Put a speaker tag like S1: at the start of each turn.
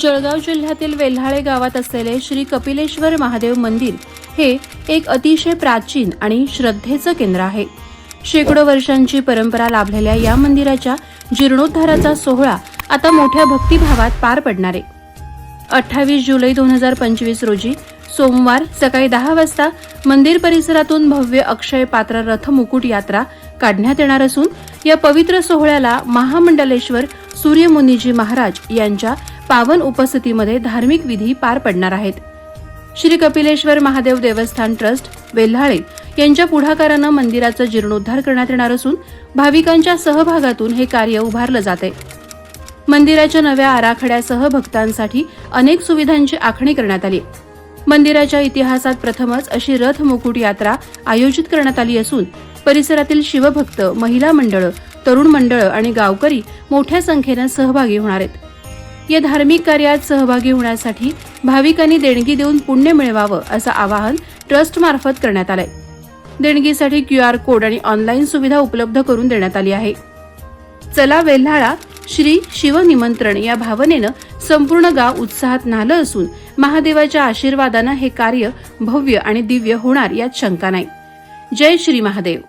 S1: जळगाव जिल्ह्यातील वेल्हाळे गावात असलेले श्री कपिलेश्वर महादेव मंदिर हे एक अतिशय प्राचीन आणि श्रद्धेचं केंद्र आहे. शेकडो वर्षांची परंपरा लाभलेल्या या मंदिराच्या जीर्णोद्धाराचा सोहळा आता मोठ्या भक्तिभावात पार पडणार आहे. अठ्ठावीस जुलै दोन हजार पंचवीस रोजी सोमवार सकाळी दहा वाजता मंदिर परिसरातून भव्य अक्षय पात्र रथ मुकुट यात्रा काढण्यात येणार असून या पवित्र सोहळ्याला महामंडलेश्वर सूर्यमुनीजी महाराज यांच्या पावन उपस्थितीमध्ये धार्मिक विधी पार पडणार आहेत. श्री कपिलेश्वर महादेव देवस्थान ट्रस्ट वेल्हाळे यांच्या पुढाकारानं मंदिराचा जीर्णोद्धार करण्यात येणार असून भाविकांच्या सहभागातून हे कार्य उभारलं जात आहे मंदिराच्या नव्या आराखड्यासह भक्तांसाठी अनेक सुविधांची आखणी करण्यात आली मंदिराच्या इतिहासात प्रथमच अशी रथ मुकुट यात्रा आयोजित करण्यात आली असून परिसरातील शिवभक्त महिला मंडळं तरुण मंडळं आणि गावकरी मोठ्या संख्येनं सहभागी होणार आहेत. या धार्मिक कार्यात सहभागी होण्यासाठी भाविकांनी देणगी देऊन पुण्य मिळवावं असं आवाहन ट्रस्टमार्फत करण्यात आलंय. देणगीसाठी क्यू आर कोड आणि ऑनलाईन सुविधा उपलब्ध करून देण्यात आली आहे. चला वेल्हाळा श्री शिवनिमंत्रण या भावनेनं संपूर्ण गाव उत्साहात न्हालं असून महादेवाच्या आशीर्वादानं हे कार्य भव्य आणि दिव्य होणार यात शंका नाही. जय श्री महादेव.